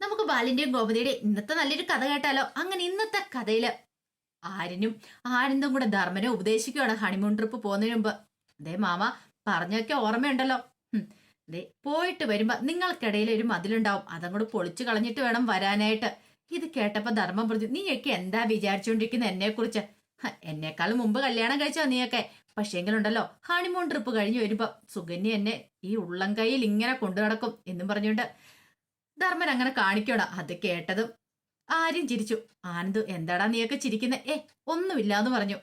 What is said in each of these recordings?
നമുക്ക് ബാലിന്റെയും ഗോപതിയുടെയും ഇന്നത്തെ നല്ലൊരു കഥ കേട്ടാലോ? അങ്ങനെ ഇന്നത്തെ കഥയിൽ ആരിനും ആനന്ദും കൂടെ ധർമ്മനെ ഉപദേശിക്കുകയാണ് ഹണിമൂൺ ട്രിപ്പ് പോകുന്നതിന് മുമ്പ്. അതേ മാമ പറഞ്ഞൊക്കെ ഓർമ്മയുണ്ടല്ലോ. ദേ പോയിട്ട് വരുമ്പോ നിങ്ങൾക്കിടയിൽ ഒരു മതിലുണ്ടാവും. അതങ്ങോട്ട് പൊളിച്ചു കളഞ്ഞിട്ട് വേണം വരാനായിട്ട്. ഇത് കേട്ടപ്പോ ധർമ്മം പറഞ്ഞു നീയൊക്കെ എന്താ വിചാരിച്ചുകൊണ്ടിരിക്കുന്ന എന്നെ കുറിച്ച് എന്നെക്കാളും മുമ്പ് കല്യാണം കഴിച്ചോ നീയൊക്കെ? പക്ഷേങ്കിലുണ്ടല്ലോ ഹണിമൂൺ ട്രിപ്പ് കഴിഞ്ഞ് വരുമ്പോ സുകന്യ എന്നെ ഈ ഉള്ളം കൈയിൽ ഇങ്ങനെ കൊണ്ടു നടക്കും എന്നും പറഞ്ഞുകൊണ്ട് ധർമ്മൻ അങ്ങനെ കാണിക്കോടാ. അത് കേട്ടതും ആര്യം ചിരിച്ചു. ആനന്ദ് എന്താടാ നീയൊക്കെ ചിരിക്കുന്ന? ഏ ഒന്നുമില്ലാന്ന് പറഞ്ഞു.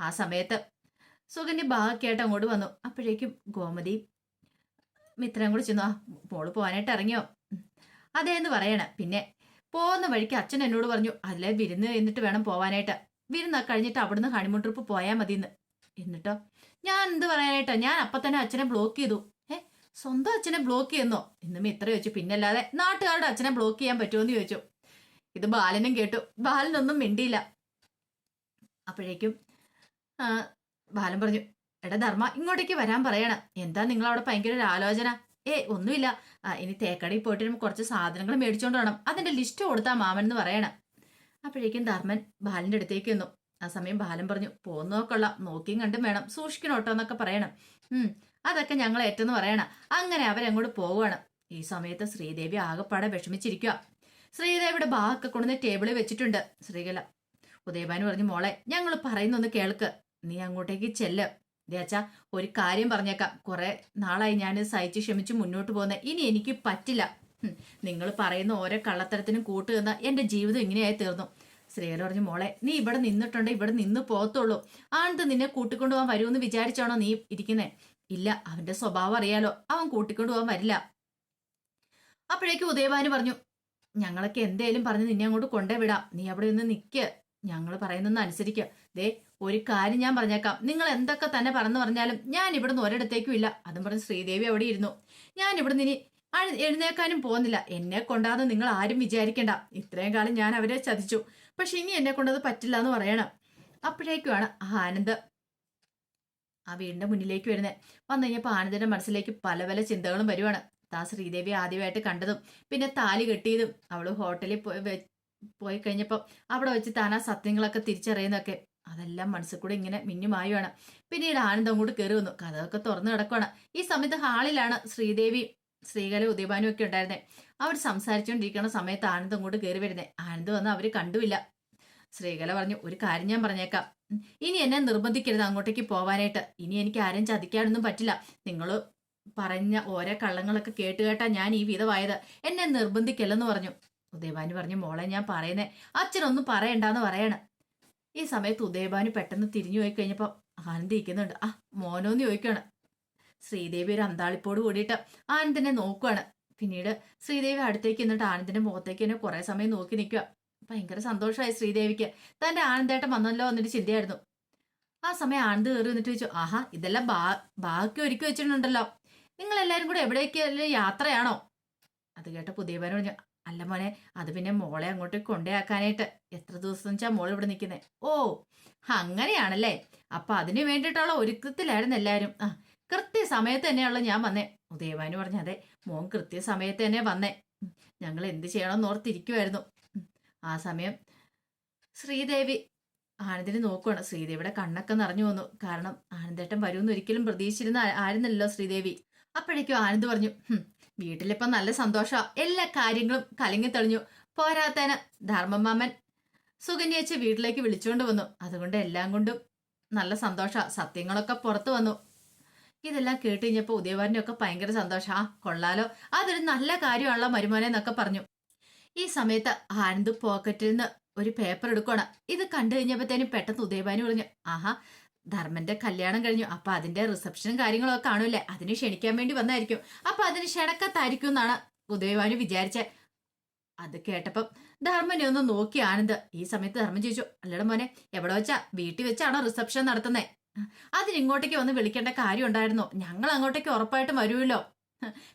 ആ സമയത്ത് സുഗന്യ ഭാഗക്കായിട്ട് അങ്ങോട്ട് വന്നു. അപ്പോഴേക്കും ഗോമതി മിത്രനും കൂടി ചെന്നു. ആ മോൾ പോകാനായിട്ട് ഇറങ്ങിയോ? അതേ എന്ന് പറയണ. പിന്നെ പോകുന്ന വഴിക്ക് അച്ഛൻ എന്നോട് പറഞ്ഞു അല്ലേ വിരുന്ന് എന്നിട്ട് വേണം പോവാനായിട്ട്. വിരുന്ന് കഴിഞ്ഞിട്ട് അവിടുന്ന് ഹണിമൂൺ ട്രിപ്പ് പോയാൽ മതിന്ന്. എന്നിട്ടോ ഞാൻ എന്ത് പറയാനായിട്ടാ? ഞാൻ അപ്പൊ തന്നെ അച്ഛനെ ബ്ലോക്ക് ചെയ്തു. സ്വന്തം അച്ഛനെ ബ്ലോക്ക് ചെയ്യുന്നോ? ഇന്നും ഇത്ര ചോദിച്ചു. പിന്നല്ലാതെ നാട്ടുകാരുടെ അച്ഛനെ ബ്ലോക്ക് ചെയ്യാൻ പറ്റുമെന്ന് ചോദിച്ചു. ഇത് ബാലനും കേട്ടു. ബാലനൊന്നും മിണ്ടിയില്ല. അപ്പോഴേക്കും ബാലൻ പറഞ്ഞു എടാ ധർമ്മ ഇങ്ങോട്ടേക്ക് വരാൻ പറയണം. എന്താ നിങ്ങൾ അവിടെ ഭയങ്കര ഒരു ആലോചന? ഏ ഒന്നുമില്ല. ഇനി തേക്കടയിൽ പോയിട്ട് കുറച്ച് സാധനങ്ങൾ മേടിച്ചുകൊണ്ട് വേണം അതിന്റെ ലിസ്റ്റ് കൊടുത്താൽ മാമൻ എന്ന് പറയണം. അപ്പോഴേക്കും ധർമ്മൻ ബാലന്റെ അടുത്തേക്ക് വന്നു ആ സമയം ബാലൻ പറഞ്ഞു പോന്നു നോക്കൊള്ളാം നോക്കിയും കണ്ടും വേണം. സൂക്ഷിക്കണോട്ടോ എന്നൊക്കെ പറയണം. ഉം അതൊക്കെ ഞങ്ങൾ ഏറ്റെന്ന് പറയണം. അങ്ങനെ അവരങ്ങോട്ട് പോവുകയാണ് ഈ സമയത്ത് ശ്രീദേവി ആകെപ്പാടെ വിഷമിച്ചിരിക്കുക ശ്രീദേവിയുടെ ബാഗൊക്കെ കൊണ്ടുവന്ന് ടേബിളിൽ വെച്ചിട്ടുണ്ട്. ശ്രീകല ഉദയഭാനു പറഞ്ഞു മോളെ ഞങ്ങൾ പറയുന്നൊന്ന് കേൾക്ക്. നീ അങ്ങോട്ടേക്ക് ചെല്ല്. ദേച്ചാ ഒരു കാര്യം പറഞ്ഞേക്കാം. കുറെ നാളായി ഞാൻ സഹിച്ച് ക്ഷമിച്ച് മുന്നോട്ട് പോകുന്നത് ഇനി എനിക്ക് പറ്റില്ല. നിങ്ങൾ പറയുന്ന ഓരോ കള്ളത്തരത്തിനും കൂട്ടുകന്ന എന്റെ ജീവിതം ഇങ്ങനെയായി തീർന്നു. ശ്രീകല പറഞ്ഞു മോളെ നീ ഇവിടെ നിന്നിട്ടുണ്ട് ഇവിടെ നിന്ന് പോകത്തുള്ളൂ. ആനന്ദ് നിന്നെ കൂട്ടിക്കൊണ്ടുപോകാൻ വരുമെന്ന് വിചാരിച്ചാണോ നീ ഇരിക്കുന്നേ? ഇല്ല അവന്റെ സ്വഭാവം അറിയാലോ. അവൻ കൂട്ടിക്കൊണ്ടുപോകാൻ വരില്ല. അപ്പോഴേക്കും ഉദയഭാനു പറഞ്ഞു ഞങ്ങളൊക്കെ എന്തേലും പറഞ്ഞ് നിന്നെ അങ്ങോട്ട് കൊണ്ടേ വിടാം. നീ അവിടെ നിന്ന് നിൽക്ക് ഞങ്ങൾ പറയുന്നൊന്ന് അനുസരിക്കുക ദേ ഒരു കാര്യം ഞാൻ പറഞ്ഞേക്കാം. നിങ്ങൾ എന്തൊക്കെ തന്നെ പറഞ്ഞു പറഞ്ഞാലും ഞാൻ ഇവിടുന്ന് ഒരിടത്തേക്കും ഇല്ല. അതും പറഞ്ഞ് ശ്രീദേവി അവിടെ ഇരുന്നു. ഞാൻ ഇവിടുന്ന് ഇനി എഴുന്നേക്കാനും പോകുന്നില്ല. എന്നെ കൊണ്ടാന്ന് നിങ്ങൾ ആരും വിചാരിക്കണ്ട. ഇത്രയും കാലം ഞാൻ അവരെ ചതിച്ചു. പക്ഷെ ഇനി എന്നെ കൊണ്ടത് പറ്റില്ല എന്ന് പറയണം. അപ്പോഴേക്കുമാണ് ആനന്ദ് ആ വീടിന്റെ മുന്നിലേക്ക് വരുന്നത് വന്നു കഴിഞ്ഞപ്പോൾ ആനന്ദിന്റെ മനസ്സിലേക്ക് പല പല ചിന്തകളും വരുവാണ്. താ ശ്രീദേവി ആദ്യമായിട്ട് കണ്ടതും പിന്നെ താലി കെട്ടിയതും. അവൾ ഹോട്ടലിൽ പോയി പോയി കഴിഞ്ഞപ്പോൾ അവിടെ വെച്ച് താൻ ആ സത്യങ്ങളൊക്കെ തിരിച്ചറിയുന്നൊക്കെ അതെല്ലാം മനസ്സിൽ കൂടെ ഇങ്ങനെ മിന്നുമായുവാണ്. പിന്നീട് ആനന്ദം കൂടി കയറി വന്നു. കഥയൊക്കെ തുറന്നു കിടക്കുവാണ്. ഈ സമയത്ത് ഹാളിലാണ് ശ്രീദേവി ശ്രീകല ഉദയഭാനും ഒക്കെ ഉണ്ടായിരുന്നത് അവർ സംസാരിച്ചുകൊണ്ടിരിക്കുന്ന സമയത്ത് ആനന്ദം കൂടി കയറി വരുന്നത് ആനന്ദ് വന്ന് അവർ കണ്ടുമില്ല. ശ്രീകല പറഞ്ഞു ഒരു കാര്യം ഞാൻ പറഞ്ഞേക്കാം. ഇനി എന്നെ നിർബന്ധിക്കരുത് അങ്ങോട്ടേക്ക് പോവാനായിട്ട്. ഇനി എനിക്ക് ആരും ചതിക്കാനൊന്നും പറ്റില്ല. നിങ്ങൾ പറഞ്ഞ ഓരോ കള്ളങ്ങളൊക്കെ കേട്ട് കേട്ടാ ഞാൻ ഈ വിധമായത് എന്നെ നിർബന്ധിക്കല്ലെന്ന് പറഞ്ഞു. ഉദയഭാനു പറഞ്ഞു മോളെ ഞാൻ പറയുന്നേ. അച്ഛനൊന്നും പറയണ്ടെന്ന് പറയാണ്. ഈ സമയത്ത് ഉദയഭാനു പെട്ടെന്ന് തിരിഞ്ഞു പോയി കഴിഞ്ഞപ്പോൾ ആനന്ദ് ഇരിക്കുന്നുണ്ട് ആ മോനോന്ന് ചോദിക്കുകയാണ് ശ്രീദേവി ഒരു അന്താളിപ്പോട് കൂടിയിട്ട് ആനന്ദിനെ നോക്കുകയാണ് പിന്നീട് ശ്രീദേവി അടുത്തേക്ക് നിന്നിട്ട് ആനന്ദിന്റെ മുഖത്തേക്ക് തന്നെ കുറേ സമയം നോക്കി നിൽക്കുക ഭയങ്കര സന്തോഷമായി ശ്രീദേവിക്ക്. തന്റെ ആനന്ദേട്ടം വന്നല്ലോ എന്നൊരു ചിന്തയായിരുന്നു. ആ സമയം ആനന്ദ് കയറി വന്നിട്ട് ചോദിച്ചു ആഹാ ഇതെല്ലാം ബാ ബാക്കി ഒരുക്കി വെച്ചിട്ടുണ്ടല്ലോ. നിങ്ങൾ എല്ലാവരും കൂടെ എവിടേക്കല്ലേ യാത്രയാണോ? അത് കേട്ട പുതിയവൻ പറഞ്ഞു അല്ല മോനെ അത് പിന്നെ മോളെ അങ്ങോട്ട് കൊണ്ടേയാക്കാനായിട്ട്. എത്ര ദിവസം വെച്ചാൽ മോൾ ഇവിടെ നിൽക്കുന്നേ ഓ അങ്ങനെയാണല്ലേ. അപ്പൊ അതിന് വേണ്ടിയിട്ടുള്ള ഒരുക്കത്തിലായിരുന്നു എല്ലാവരും ആ കൃത്യസമയത്ത് തന്നെയാണല്ലോ ഞാൻ വന്നേ. ഉദയവാനി പറഞ്ഞു അതെ മോൻ കൃത്യസമയത്ത് തന്നെ വന്നേ. ഞങ്ങൾ എന്ത് ചെയ്യണമെന്ന് ഓർത്തിരിക്കുമായിരുന്നു ആ സമയം ശ്രീദേവി ആനന്ദിനെ നോക്കുവാണ്. ശ്രീദേവിയുടെ കണ്ണൊക്കെ നിറഞ്ഞു വന്നു. കാരണം ആനന്ദേട്ടൻ വരുമെന്ന് ഒരിക്കലും പ്രതീക്ഷിച്ചിരുന്ന ആയിരുന്നല്ലോ ശ്രീദേവി. അപ്പോഴേക്കും ആനന്ദ് പറഞ്ഞു "ഹും, വീട്ടിലിപ്പം നല്ല സന്തോഷമാ എല്ലാ കാര്യങ്ങളും കലങ്ങി തെളിഞ്ഞു. പോരാത്തേന് ധർമ്മമാമൻ സുഗന്യച്ച് വീട്ടിലേക്ക് വിളിച്ചുകൊണ്ട് വന്നു. അതുകൊണ്ട് എല്ലാം കൊണ്ടും നല്ല സന്തോഷ. സത്യങ്ങളൊക്കെ പുറത്തു വന്നു. ഇതെല്ലാം കേട്ട് കഴിഞ്ഞപ്പോൾ ഉദയവാരനൊക്കെ ഭയങ്കര സന്തോഷം. ആ കൊള്ളാലോ. അതൊരു നല്ല കാര്യമാണല്ലോ മരുമോനെ എന്നൊക്കെ പറഞ്ഞു. ഈ സമയത്ത് ആനന്ദ് പോക്കറ്റിൽ നിന്ന് ഒരു പേപ്പർ എടുക്കണം ഇത് കണ്ടു കഴിഞ്ഞപ്പോഴത്തേനും പെട്ടെന്ന് ഉദയഭാനു പറഞ്ഞു ആഹാ ധർമ്മന്റെ കല്യാണം കഴിഞ്ഞു. അപ്പൊ അതിന്റെ റിസപ്ഷനും കാര്യങ്ങളൊക്കെ കാണൂല്ലേ കാണൂലേ അതിന് ക്ഷണിക്കാൻ വേണ്ടി വന്നായിരിക്കും. അപ്പൊ അതിന് ക്ഷണക്കത്തായിരിക്കും എന്നാണ് ഉദയഭാനു വിചാരിച്ചേ. അത് കേട്ടപ്പം ധർമ്മനെ ഒന്ന് നോക്കി ആനന്ദ്. ഈ സമയത്ത് ധർമ്മൻ ചോദിച്ചു അല്ലട മോനെ എവിടെ വെച്ചാ? വീട്ടിൽ വെച്ചാണോ റിസപ്ഷൻ നടത്തുന്നേ? അതിനിങ്ങോട്ടേക്ക് വന്ന് വിളിക്കേണ്ട കാര്യം ഉണ്ടായിരുന്നോ. ഞങ്ങൾ അങ്ങോട്ടേക്ക് ഉറപ്പായിട്ടും വരുമല്ലോ.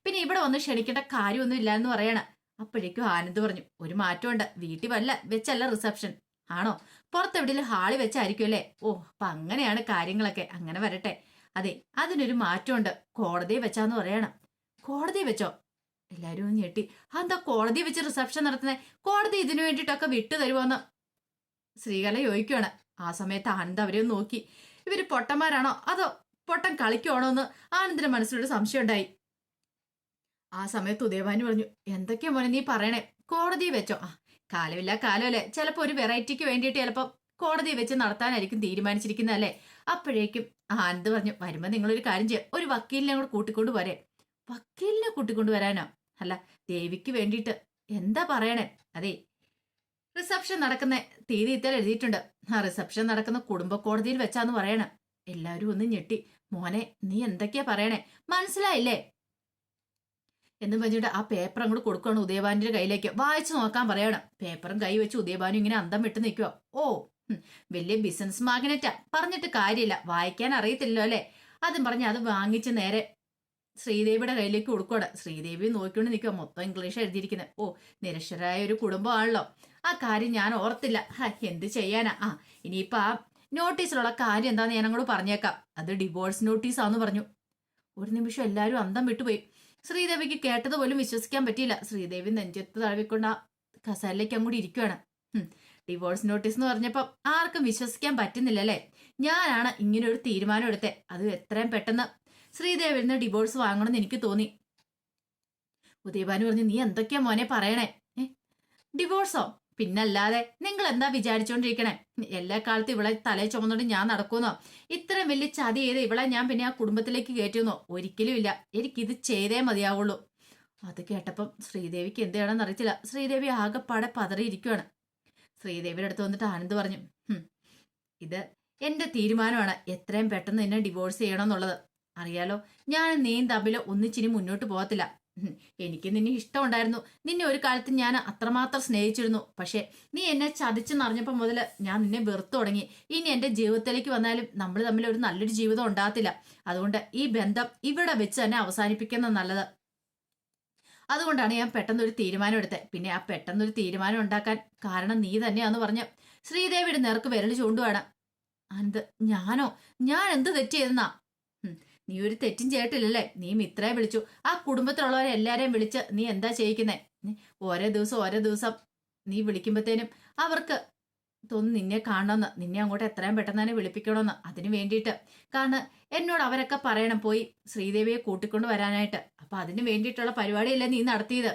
പിന്നെ ഇവിടെ വന്ന് ക്ഷണിക്കേണ്ട കാര്യമൊന്നും ഇല്ല എന്ന് പറയണ. അപ്പോഴേക്കും ആനന്ദ് പറഞ്ഞു ഒരു മാറ്റമുണ്ട്. വീട്ടിൽ വല്ല വെച്ചല്ല റിസപ്ഷൻ ആണോ? പുറത്തെവിടെയും ഹാളി വെച്ചായിരിക്കും അല്ലേ? ഓ അപ്പൊ അങ്ങനെയാണ് കാര്യങ്ങളൊക്കെ. അങ്ങനെ വരട്ടെ. അതെ അതിനൊരു മാറ്റമുണ്ട്. കോടതിയെ വെച്ചാന്ന് പറയണം. കോടതി വെച്ചോ? എല്ലാരും ഞെട്ടി. അതെന്താ കോടതി വെച്ച് റിസപ്ഷൻ നടത്തുന്നത് കോടതി ഇതിനു വേണ്ടിയിട്ടൊക്കെ വിട്ടു തരുമോന്ന് ശ്രീകല ചോദിക്കുവാണ്. ആ സമയത്ത് ആനന്ദ് അവരെ നോക്കി. ഇവർ പൊട്ടന്മാരാണോ? അതോ പൊട്ടം കളിക്കുവാണോ? എന്ന് ആനന്ദിന്റെ മനസ്സിലൊരു സംശയം ഉണ്ടായി. ആ സമയത്ത് ഉദയഭാനു പറഞ്ഞു എന്തൊക്കെയാ മോനെ നീ പറയണേ? കോടതി വെച്ചോ. ആ കാലമില്ല കാലമല്ലേ. ചിലപ്പോ ഒരു വെറൈറ്റിക്ക് വേണ്ടിയിട്ട് ചിലപ്പോ കോടതി വെച്ച് നടത്താനായിരിക്കും തീരുമാനിച്ചിരിക്കുന്നതല്ലേ? അപ്പോഴേക്കും ആനന്ദ് പറഞ്ഞു വരുമ്പോ നിങ്ങളൊരു കാര്യം ചെയ്യാം. ഒരു വക്കീലിനെ കൂടെ കൂട്ടിക്കൊണ്ട് വരേ. വക്കീലിനെ കൂട്ടിക്കൊണ്ട് വരാനോ? അല്ല ദേവിക്ക് വേണ്ടിയിട്ട് എന്താ പറയണേ? അതെ റിസപ്ഷൻ നടക്കുന്ന തീയതി ഇത്തൽ എഴുതിയിട്ടുണ്ട്. ആ റിസപ്ഷൻ നടക്കുന്ന കുടുംബ കോടതിയിൽ വെച്ചാന്ന് പറയണം. എല്ലാവരും ഒന്ന് ഞെട്ടി. മോനെ നീ എന്തൊക്കെയാ പറയണേ? മനസ്സിലായില്ലേ? എന്ന് പറഞ്ഞിട്ട് ആ പേപ്പർ അങ്ങോട്ട് കൊടുക്കുകയാണ് ഉദയഭാനിന്റെ കയ്യിലേക്ക്. വായിച്ചു നോക്കാൻ പറയണം. പേപ്പറും കൈ വെച്ച് ഉദയഭാനു ഇങ്ങനെ അന്തം വിട്ട് നിൽക്കുക ഓ വലിയ ബിസിനസ് മാഗ്നറ്റാ പറഞ്ഞിട്ട് കാര്യമില്ല. വായിക്കാൻ അറിയത്തില്ലല്ലോ അല്ലേ? അതും പറഞ്ഞ് അത് വാങ്ങിച്ച് നേരെ ശ്രീദേവിയുടെ കയ്യിലേക്ക് കൊടുക്കുകയാണ്. ശ്രീദേവി നോക്കിക്കൊണ്ട് നിൽക്കുക മൊത്തം ഇംഗ്ലീഷ് എഴുതിയിരിക്കുന്നത്. ഓ നിരക്ഷരായ ഒരു കുടുംബമാണല്ലോ. ആ കാര്യം ഞാൻ ഓർത്തില്ല. എന്ത് ചെയ്യാനാ? ആ ഇനിയിപ്പോ ആ നോട്ടീസിലുള്ള കാര്യം എന്താന്ന് ഞാൻ അങ്ങോട്ട് പറഞ്ഞേക്കാം. അത് ഡിവോഴ്സ് നോട്ടീസാന്ന് പറഞ്ഞു. ഒരു നിമിഷം എല്ലാവരും അന്തം വിട്ടുപോയി. ശ്രീദേവിക്ക് കേട്ടത് പോലും വിശ്വസിക്കാൻ പറ്റിയില്ല. ശ്രീദേവി നെഞ്ചത്ത് തഴവിക്കൊണ്ട് ആ കസാലിലേക്ക് അങ്ങോട്ട് ഇരിക്കുകയാണ് ഡിവോഴ്സ് നോട്ടീസ് എന്ന് പറഞ്ഞപ്പോൾ ആർക്കും വിശ്വസിക്കാൻ പറ്റുന്നില്ല അല്ലേ ഞാനാണ് ഇങ്ങനെ ഒരു തീരുമാനം എടുത്തത് അത് എത്രയും പെട്ടെന്ന് ശ്രീദേവിൽ നിന്ന് ഡിവോഴ്സ് വാങ്ങണമെന്ന് എനിക്ക് തോന്നി. ഉദയഭാനു പറഞ്ഞു നീ എന്തൊക്കെയാ മോനെ പറയണേ? ഡിവോഴ്സോ പിന്നല്ലാതെ നിങ്ങൾ എന്താ വിചാരിച്ചോണ്ടിരിക്കണേ? എല്ലാ കാലത്തും ഇവളെ തലേ ചുമന്നുകൊണ്ട് ഞാൻ നടക്കുന്നോ ഇത്രയും വലിയ ചതി ചെയ്ത് ഇവളെ ഞാൻ പിന്നെ ആ കുടുംബത്തിലേക്ക് കയറ്റുന്നോ ഒരിക്കലും ഇല്ല. എനിക്കിത് ചെയ്തേ മതിയാവുള്ളൂ. അത് കേട്ടപ്പം ശ്രീദേവിക്ക് എന്ത് ചെയ്യണമെന്ന് അറിയത്തില്ല. ശ്രീദേവി ആകെപ്പാടെ പതറിയിരിക്കുവാണ്. ശ്രീദേവിയുടെ അടുത്ത് വന്നിട്ട് ആനന്ദ് പറഞ്ഞു "ഹും, ഇത് എന്റെ തീരുമാനമാണ്. എത്രയും പെട്ടെന്ന് എന്നെ ഡിവോഴ്സ് ചെയ്യണമെന്നുള്ളത് അറിയാലോ ഞാൻ നീയും തമ്മിൽ ഒന്നിച്ചിനി മുന്നോട്ട് പോകത്തില്ല. എനിക്ക് നിന്നെ ഇഷ്ടമുണ്ടായിരുന്നു. നിന്നെ ഒരു കാലത്ത് ഞാൻ അത്രമാത്രം സ്നേഹിച്ചിരുന്നു. പക്ഷെ നീ എന്നെ ചതിച്ചെന്നറിഞ്ഞപ്പോൾ മുതൽ ഞാൻ നിന്നെ വെറുത്തു തുടങ്ങി. ഇനി എന്റെ ജീവിതത്തിലേക്ക് വന്നാലും നമ്മൾ തമ്മിൽ ഒരു നല്ലൊരു ജീവിതം ഉണ്ടാകത്തില്ല. അതുകൊണ്ട് ഈ ബന്ധം ഇവിടെ വെച്ച് തന്നെ അവസാനിപ്പിക്കുന്നത് നല്ലത്. അതുകൊണ്ടാണ് ഞാൻ പെട്ടെന്നൊരു തീരുമാനം എടുത്തത്. പിന്നെ ആ പെട്ടെന്നൊരു തീരുമാനം ഉണ്ടാക്കാൻ കാരണം നീ തന്നെയാന്ന് പറഞ്ഞ് ശ്രീദേവിയുടെ നേർക്ക് വിരൽ ചൂണ്ടുവാണ്. അനന്ത് ഞാനോ? ഞാൻ എന്ത് തെറ്റ് ചെയ്തെന്നാ? നീ ഒരു തെറ്റും ചെയ്തിട്ടില്ലല്ലേ? നീ മിത്രയെ വിളിച്ചു. ആ കുടുംബത്തിലുള്ളവരെ എല്ലാരെയും വിളിച്ച് നീ എന്താ ചെയ്യിക്കുന്നേ? ഓരോ ദിവസം ഓരോ ദിവസം നീ വിളിക്കുമ്പോഴത്തേനും അവർക്ക് തോന്നുന്നു നിന്നെ കാണണമെന്ന് നിന്നെ അങ്ങോട്ട് എത്രയും പെട്ടെന്ന് തന്നെ വിളിപ്പിക്കണമെന്ന് അതിന് വേണ്ടിയിട്ട്. കാരണം എന്നോട് അവരൊക്കെ പറയണം പോയി ശ്രീദേവിയെ കൂട്ടിക്കൊണ്ട് വരാനായിട്ട്. അപ്പൊ അതിന് വേണ്ടിയിട്ടുള്ള പരിപാടിയല്ലേ നീ നടത്തിയത്?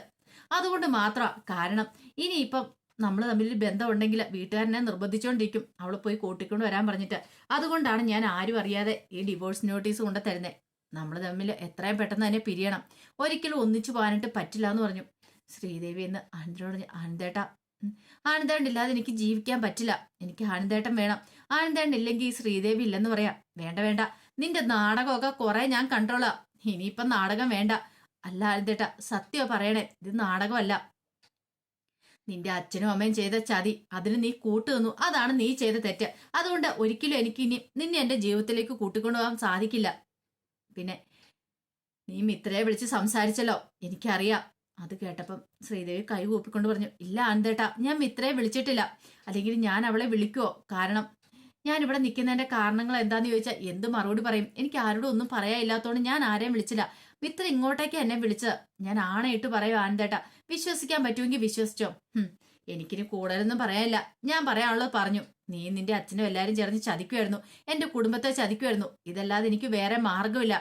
അതുകൊണ്ട് മാത്രം. കാരണം ഇനിയിപ്പം നമ്മൾ തമ്മിൽ ബന്ധമുണ്ടെങ്കിൽ വീട്ടുകാരനെ നിർബന്ധിച്ചുകൊണ്ടിരിക്കും അവൾ പോയി കൂട്ടിക്കൊണ്ട് വരാൻ പറഞ്ഞിട്ട്. അതുകൊണ്ടാണ് ഞാൻ ആരും അറിയാതെ ഈ ഡിവോഴ്സ് നോട്ടീസ് കൊണ്ട് തരുന്നത് നമ്മൾ തമ്മിൽ എത്രയും പെട്ടെന്ന് തന്നെ പിരിയണം. ഒരിക്കലും ഒന്നിച്ചു പോകാനായിട്ട് പറ്റില്ല എന്ന് പറഞ്ഞു. ശ്രീദേവി എന്ന് ആനന്ദനോട് പറഞ്ഞു, ആനന്ദേണ്ടില്ലാതെ ഉം, ഇല്ലാതെ എനിക്ക് ജീവിക്കാൻ പറ്റില്ല. എനിക്ക് ആനന്ദേട്ടൻ വേണം. ആനന്ദേട്ടൻ ഇല്ലെങ്കിൽ ശ്രീദേവി ഇല്ലെന്ന് പറയാം. വേണ്ട വേണ്ട. നിന്റെ നാടകമൊക്കെ കുറെ ഞാൻ കണ്ടോളാം. ഇനിയിപ്പം നാടകം വേണ്ട. അല്ല ആനന്ദേട്ട സത്യമോ പറയണേ. ഇത് നാടകമല്ല. നിന്റെ അച്ഛനും അമ്മയും ചെയ്ത ചതി അതിന് നീ കൂട്ടു തന്നു അതാണ് നീ ചെയ്ത തെറ്റ്. അതുകൊണ്ട് ഒരിക്കലും എനിക്ക് ഇനി നിന്നെ എന്റെ ജീവിതത്തിലേക്ക് കൂട്ടിക്കൊണ്ടുപോകാൻ സാധിക്കില്ല. പിന്നെ നീ മിത്രയെ വിളിച്ച് സംസാരിച്ചല്ലോ. എനിക്കറിയാം. അത് കേട്ടപ്പം ശ്രീദേവി കൈ കൂപ്പിക്കൊണ്ട് പറഞ്ഞു ഇല്ല ആനന്ദേട്ടാ ഞാൻ മിത്രയെ വിളിച്ചിട്ടില്ല. അല്ലെങ്കിൽ ഞാൻ അവളെ വിളിക്കുവോ? കാരണം ഞാൻ ഇവിടെ നിൽക്കുന്നതിന്റെ കാരണങ്ങൾ എന്താന്ന് ചോദിച്ചാൽ എന്ത് മറുപടി പറയും? എനിക്ക് ആരോടും ഒന്നും പറയാനില്ലാത്തതുകൊണ്ട് ഞാൻ ആരെയും വിളിച്ചില്ല. മിത്ര ഇങ്ങോട്ടേക്ക് എന്നെ വിളിച്ചത്. ഞാൻ ആണയിട്ട് പറയും ആനന്ദേട്ടാ. വിശ്വസിക്കാൻ പറ്റുമെങ്കിൽ വിശ്വസിച്ചോ? എനിക്കിനി കൂടുതലൊന്നും പറയാനില്ല. ഞാൻ പറയാനുള്ളത് പറഞ്ഞു. നീ നിന്റെ അച്ഛനും എല്ലാവരും ചേർന്ന് ചതിക്കുമായിരുന്നു. എന്റെ കുടുംബത്തെ ചതിക്കുമായിരുന്നു. ഇതല്ലാതെ എനിക്ക് വേറെ മാർഗമില്ല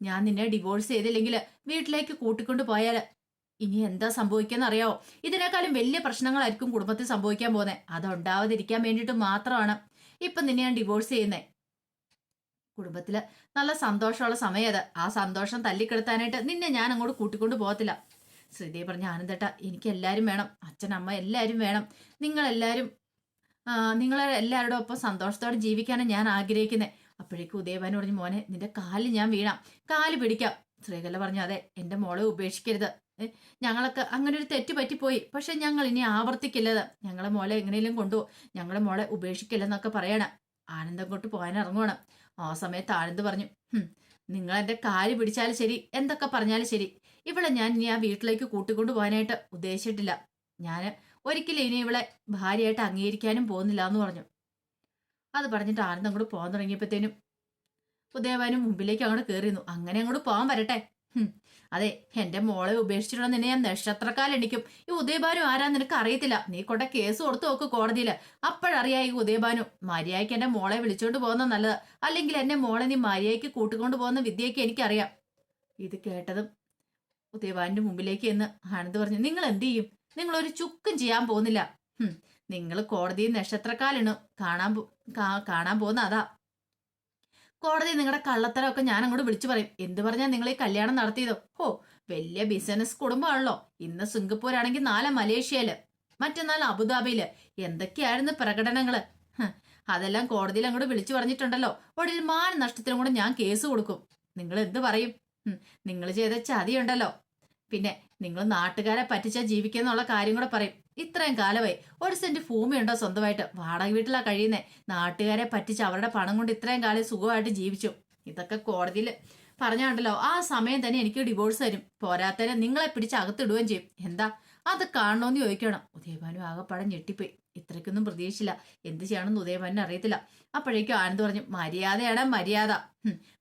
ഞാൻ നിന്നെ ഡിവോഴ്സ് ചെയ്തില്ലെങ്കിൽ വീട്ടിലേക്ക് കൂട്ടിക്കൊണ്ട് പോയാൽ ഇനി എന്താ സംഭവിക്കാന്ന് അറിയാവോ? ഇതിനേക്കാളും വലിയ പ്രശ്നങ്ങളായിരിക്കും കുടുംബത്തിൽ സംഭവിക്കാൻ പോകുന്നത്. അതുണ്ടാവാതിരിക്കാൻ വേണ്ടിയിട്ട് മാത്രമാണ്. ഇപ്പൊ നിന്നെ ഞാൻ ഡിവോഴ്സ് ചെയ്യുന്നേ. കുടുംബത്തിൽ നല്ല സന്തോഷമുള്ള സമയത് ആ സന്തോഷം തല്ലിക്കെടുത്താനായിട്ട് നിന്നെ ഞാൻ അങ്ങോട്ട് കൂട്ടിക്കൊണ്ട് പോകത്തില്ല. ശ്രീദേവി പറഞ്ഞ ആനന്ദേട്ട എനിക്ക് എല്ലാവരും വേണം. അച്ഛൻ അമ്മ എല്ലാവരും വേണം. നിങ്ങളെല്ലാവരും നിങ്ങളെ എല്ലാവരുടെ ഒപ്പം സന്തോഷത്തോടെ ജീവിക്കാനാണ് ഞാൻ ആഗ്രഹിക്കുന്നത് അപ്പോഴേക്കും ഉദയഭാനു പറഞ്ഞു മോനെ നിന്റെ കാലിൽ ഞാൻ വീണാം കാൽ പിടിക്കാം. ശ്രീകല പറഞ്ഞു അതെ എന്റെ മോളെ ഉപേക്ഷിക്കരുത്. ഞങ്ങളൊക്കെ അങ്ങനെ ഒരു തെറ്റ് പറ്റിപ്പോയി. പക്ഷെ ഞങ്ങൾ ഇനി ആവർത്തിക്കില്ലത് ഞങ്ങളെ മോളെ എങ്ങനെയെങ്കിലും കൊണ്ടുപോകും ഞങ്ങളെ മോളെ ഉപേക്ഷിക്കില്ലെന്നൊക്കെ പറയണം. ആനന്ദം കൊണ്ട് പോകാൻ ഇറങ്ങുവാണ്. ആ സമയത്ത് ആനന്ദ് പറഞ്ഞു നിങ്ങൾ എന്റെ കാൽ പിടിച്ചാലും ശരി എന്തൊക്കെ പറഞ്ഞാലും ശരി. ഇവളെ ഞാൻ ഇനി ആ വീട്ടിലേക്ക് കൂട്ടിക്കൊണ്ടു പോകാനായിട്ട് ഉദ്ദേശിച്ചിട്ടില്ല. ഞാൻ ഒരിക്കലും ഇനി ഇവളെ ഭാര്യയായിട്ട് അംഗീകരിക്കാനും പോകുന്നില്ല എന്ന് പറഞ്ഞു. അത് പറഞ്ഞിട്ട് ആനന്ദ് അങ്ങോട്ട് പോകാൻ തുടങ്ങിയപ്പോഴത്തേനും ഉദയവാനും മുമ്പിലേക്ക് അങ്ങോട്ട് കയറിയിരുന്നു. അങ്ങനെ അങ്ങോട്ട് പോകാൻ വരട്ടെ. അതെ എന്റെ മോളെ ഉപേക്ഷിച്ചിട്ടുള്ള നിന്നെ ഞാൻ നക്ഷത്രക്കാലെണിക്കും ഈ ഉദയഭാനു ആരാ നിനക്ക് അറിയത്തില്ല? നീ കൊണ്ട കേസ് കൊടുത്തു നോക്ക് കോടതിയിൽ അപ്പോഴറിയാ ഈ ഉദയഭാനു മര്യാദയ്ക്ക് എന്റെ മോളെ വിളിച്ചോണ്ട് പോകുന്ന നല്ലത്. അല്ലെങ്കിൽ എന്നെ മോളെ നീ മര്യാദയ്ക്ക് കൂട്ടിക്കൊണ്ട് പോകുന്ന വിദ്യയൊക്കെ എനിക്കറിയാം. ഇത് കേട്ടതും ഉദയഭാനിന്റെ മുമ്പിലേക്ക് എന്ന് ആനന്ദ് പറഞ്ഞു നിങ്ങൾ എന്ത് ചെയ്യും? നിങ്ങൾ ഒരു ചുക്കും ചെയ്യാൻ പോകുന്നില്ല. നിങ്ങൾ കോടതിയിൽ നക്ഷത്രക്കാലാണ് കാണാൻ കാണാൻ പോകുന്ന അതാ. കോടതി നിങ്ങളുടെ കള്ളത്തരമൊക്കെ ഞാൻ അങ്ങോട്ട് വിളിച്ചു പറയും. എന്ത് പറഞ്ഞാൽ നിങ്ങൾ ഈ കല്യാണം നടത്തിയതോ? ഓ വലിയ ബിസിനസ് കുടുംബമാണല്ലോ. ഇന്ന് സിംഗപ്പൂർ ആണെങ്കിൽ നാളെ മലേഷ്യയിൽ മറ്റന്നാൾ അബുദാബിയിൽ. എന്തൊക്കെയായിരുന്നു പ്രകടനങ്ങൾ? അതെല്ലാം കോടതിയിൽ അങ്ങോട്ട് വിളിച്ചു പറഞ്ഞിട്ടുണ്ടല്ലോ. ഒടുവിൽ മാൻ നഷ്ടത്തിനും കൂടെ ഞാൻ കേസ് കൊടുക്കും. നിങ്ങൾ എന്ത് പറയും? നിങ്ങൾ ചെയ്ത ചതിയുണ്ടല്ലോ. പിന്നെ നിങ്ങൾ നാട്ടുകാരെ പറ്റിച്ചാൽ ജീവിക്കുന്നുള്ള കാര്യം കൂടെ പറയും. ഇത്രയും കാലമായി ഒരു സെന്റ് ഭൂമിയുണ്ടോ സ്വന്തമായിട്ട്? വാടക വീട്ടിലാ കഴിയുന്നേ. നാട്ടുകാരെ പറ്റിച്ച് അവരുടെ പണം കൊണ്ട് ഇത്രയും കാലം സുഖമായിട്ട് ജീവിച്ചു. ഇതൊക്കെ കോടതിയിൽ പറഞ്ഞാണ്ടല്ലോ. ആ സമയം തന്നെ എനിക്ക് ഡിവോഴ്സ് തരും. പോരാത്തതിനെ നിങ്ങളെ പിടിച്ച് അകത്തിടുകയും ചെയ്യും. എന്താ? അത് കാണണമെന്ന് ചോദിക്കണം. ഉദയഭാനു ആകെപ്പാടെ ഞെട്ടിപ്പോയി. ഇത്രയ്ക്കൊന്നും പ്രതീക്ഷിച്ചില്ല. എന്ത് ചെയ്യണമെന്ന് ഉദയഭാനു അറിയത്തില്ല. അപ്പോഴേക്കും ആനന്ദ് പറഞ്ഞു മര്യാദയാണ് മര്യാദ.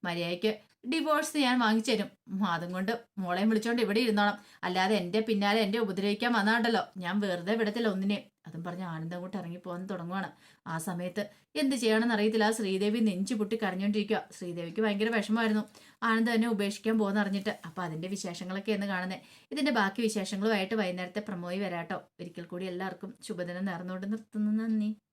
മര്യാദയ്ക്ക് ഡിവോഴ്സ് ഞാൻ വാങ്ങിച്ചു തരും. അതും കൊണ്ട് മോളെയും വിളിച്ചോണ്ട് ഇവിടെ ഇരുന്നോണം അല്ലാതെ എന്റെ പിന്നാലെ എന്റെ ഉപദ്രവിക്കാൻ വന്നാണ്ടല്ലോ. ഞാൻ വെറുതെ വിടത്തില്ല ഒന്നിനെ. അതും പറഞ്ഞ് ആനന്ദം കൂട്ട് ഇറങ്ങി പോകാൻ തുടങ്ങുവാണ്. ആ സമയത്ത് എന്ത് ചെയ്യണമെന്ന് അറിയത്തില്ല. ശ്രീദേവി നെഞ്ചു പൊട്ടി കരഞ്ഞോണ്ടിരിക്കുക ശ്രീദേവിക്ക് ഭയങ്കര വിഷമമായിരുന്നു. ആനന്ദ് തന്നെ ഉപേക്ഷിക്കാൻ പോകുന്ന അറിഞ്ഞിട്ട്. അപ്പൊ അതിന്റെ വിശേഷങ്ങളൊക്കെ എന്ന് കാണുന്നത് ഇതിന്റെ ബാക്കി വിശേഷങ്ങളുമായിട്ട് വൈകുന്നേരത്തെ പ്രമോയി വരാട്ടോ. ഒരിക്കൽ കൂടി എല്ലാവർക്കും ശുഭദിനം നേർന്നുകൊണ്ട് നിർത്തുന്നു. നന്ദി.